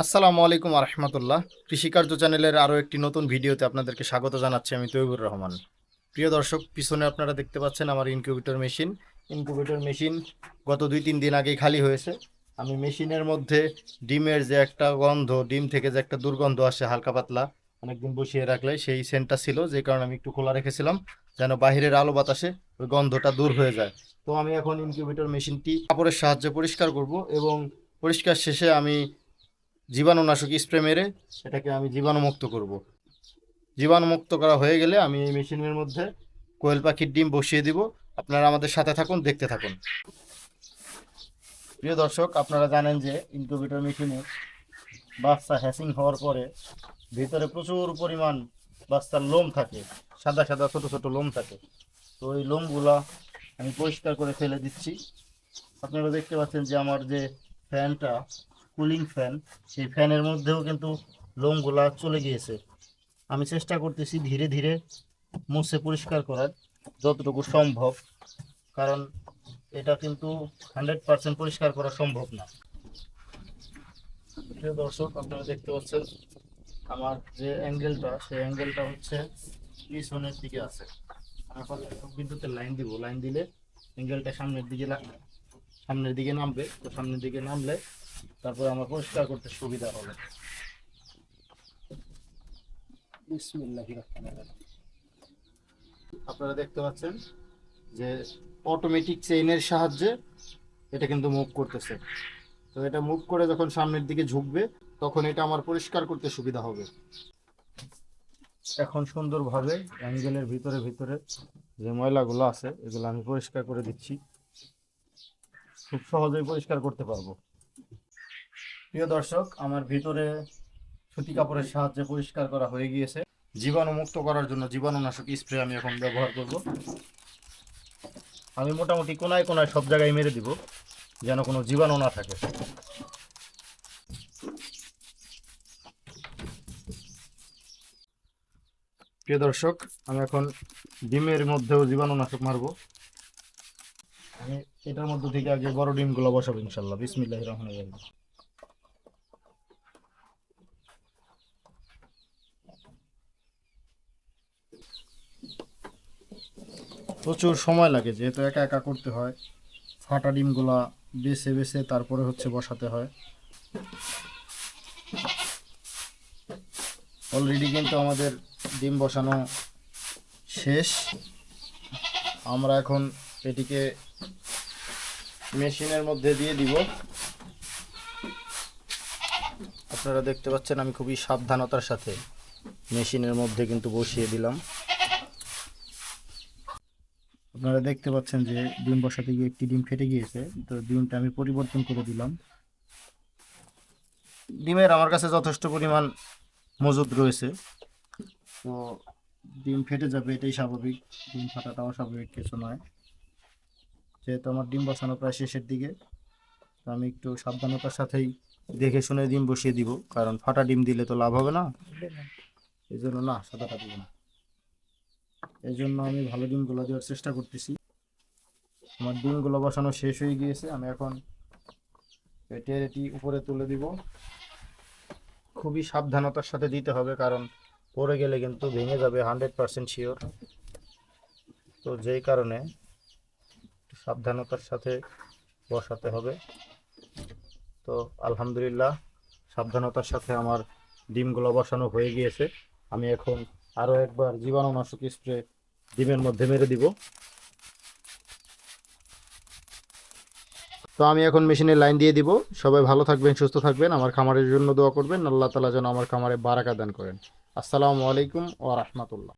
আসসালামু আলাইকুম আরহামতুল্লাহ। কৃষিকার্য চ্যানেলের আরও একটি নতুন ভিডিওতে আপনাদেরকে স্বাগত জানাচ্ছি আমি তৈবুর রহমান। প্রিয় দর্শক, পিছনে আপনারা দেখতে পাচ্ছেন আমার ইনকিউবেটর মেশিন ইনকিউবেটর মেশিন গত দুই তিন দিন আগেই খালি হয়েছে। আমি মেশিনের মধ্যে ডিমের যে একটা গন্ধ, ডিম থেকে যে একটা দুর্গন্ধ আসে হালকা পাতলা, অনেকদিন বসিয়ে রাখলে সেই সেন্টটা ছিল, যে কারণে আমি একটু খোলা রেখেছিলাম, যেন বাহিরের আলো বাতাসে ওই গন্ধটা দূর হয়ে যায়। তো আমি এখন ইনকিউবেটর মেশিনটি কাপড়ের সাহায্যে পরিষ্কার করব এবং পরিষ্কার শেষে আমি জীবাণুনাশক স্প্রে মেরে সেটাকে আমি জীবাণুমুক্ত করব। জীবাণুমুক্ত করা হয়ে গেলে আমি এই মেশিনের মধ্যে কোয়েল পাখির ডিম বসিয়ে দিব। আপনারা আমাদের সাথে থাকুন, দেখতে থাকুন। প্রিয় দর্শক, আপনারা জানেন যে ইনকিউবেটর মেশিনে বাচ্চা হ্যাসিং হওয়ার পরে ভিতরে প্রচুর পরিমাণ বাচ্চার লোম থাকে, সাদা সাদা ছোট ছোট লোম থাকে। তো ওই লোমগুলা আমি পরিষ্কার করে ফেলে দিচ্ছি। আপনারা দেখতে পাচ্ছেন যে আমার যে ফ্যানটা কুলিং ফ্যান সেই ফ্যানের মধ্যেও কিন্তু লোমগুলা চলে গিয়েছে। আমি চেষ্টা করতেছি ধীরে ধীরে মুছে পরিষ্কার করার, যতটুকু সম্ভব, কারণ এটা কিন্তু হান্ড্রেড পার্সেন্ট পরিষ্কার করা সম্ভব না। দর্শক, আপনারা দেখতে পাচ্ছেন আমার যে অ্যাঙ্গেলটা সেই অ্যাঙ্গেলটা হচ্ছে পিছনের দিকে আছে। এখন বিদ্যুতের লাইন দিব। লাইন দিলে অ্যাঙ্গেলটা সামনের দিকে সামনের দিকে নামবে তো সামনের দিকে নামলে তারপরে আমার পরিষ্কার করতে সুবিধা হবে। আপনারা দেখতে পাচ্ছেন যে অটোমেটিক চেইনের সাহায্যে এটা কিন্তু মুভ করতেছে। তো এটা মুভ করে যখন সামনের দিকে ঝুঁকবে তখন এটা আমার পরিষ্কার করতে সুবিধা হবে। এখন সুন্দরভাবে অ্যাঙ্গেলের ভিতরে ভিতরে যে ময়লাগুলো আছে এগুলো আমি পরিষ্কার করে দিচ্ছি। খুব সহজেই পরিষ্কার করতে পারব। প্রিয় দর্শক, আমার ভিতরে সুতি কাপড়ের সাহায্যে পরিষ্কার করা হয়ে গিয়েছে। জীবাণু মুক্ত করার জন্য জীবাণুনাশক স্প্রে আমি এখন ব্যবহার করব। আমি মোটামুটি কোনায় কোনায় সব জায়গায় মেরে দিব, যেন কোনো জীবাণু না থাকে। প্রিয় দর্শক, আমি এখন ডিমের মধ্যেও জীবাণুনাশক মারবো। আমি এটার মধ্যে থেকে আগে বড় ডিমগুলো বসাবো ইনশাল্লাহ বিসমিল্লাহ রহমান রহিম। প্রচুর সময় লাগে, যেহেতু একা একা করতে হয়। ফাটা ডিমগুলা বেছে বেছে তারপরে হচ্ছে বসাতে হয়। অলরেডি কিন্তু আমাদের ডিম বসানো শেষ। আমরা এখন এটিকে মেশিনের মধ্যে দিয়ে দিব। আপনারা দেখতে পাচ্ছেন আমি খুবই সাবধানতার সাথে মেশিনের মধ্যে কিন্তু বসিয়ে দিলাম। আপনারা দেখতে পাচ্ছেন যে ডিম বসাতে গিয়ে একটি ডিম ফেটে গিয়েছে, তো ডিমটা আমি পরিবর্তন করে দিলাম। ডিমের আমার কাছে যথেষ্ট পরিমাণ মজুদ রয়েছে। তো ডিম ফেটে যাবে এটাই স্বাভাবিক, ডিম ফাটাটাও স্বাভাবিক, কিছু নয়। যেহেতু আমার ডিম বসানো প্রায় শেষের দিকে, তো আমি একটু সাবধানতার সাথেই দেখে শুনে ডিম বসিয়ে দিব। কারণ ফাটা ডিম দিলে তো লাভ হবে না। এই জন্য না, সাদাটা দিব না। এই জন্য আমি ভালো ডিমগুলো দেওয়ার চেষ্টা করতেছি। আমার ডিমগুলো বসানো শেষ হয়ে গিয়েছে। আমি এখন এটির এটি উপরে তুলে দিব। খুবই সাবধানতার সাথে দিতে হবে, কারণ পড়ে গেলে কিন্তু ভেঙে যাবে হান্ড্রেড পার্সেন্ট শিওর তো যেই কারণে সাবধানতার সাথে বসাতে হবে। তো আলহামদুলিল্লাহ, সাবধানতার সাথে আমার ডিমগুলো বসানো হয়ে গিয়েছে। আমি এখন আরও একবার জীবাণুনাশক স্প্রে ডিমের মধ্যে মেরে দিব। তো আমি এখন মেশিনে লাইন দিয়ে দিব। সবাই ভালো থাকবেন, সুস্থ থাকবেন। আমার খামারের জন্য দোয়া করবেন। আল্লাহ তালা যেন আমার খামারে বারাকা দান করেন। আসসালামু আলাইকুম ও রহমতুল্লাহ।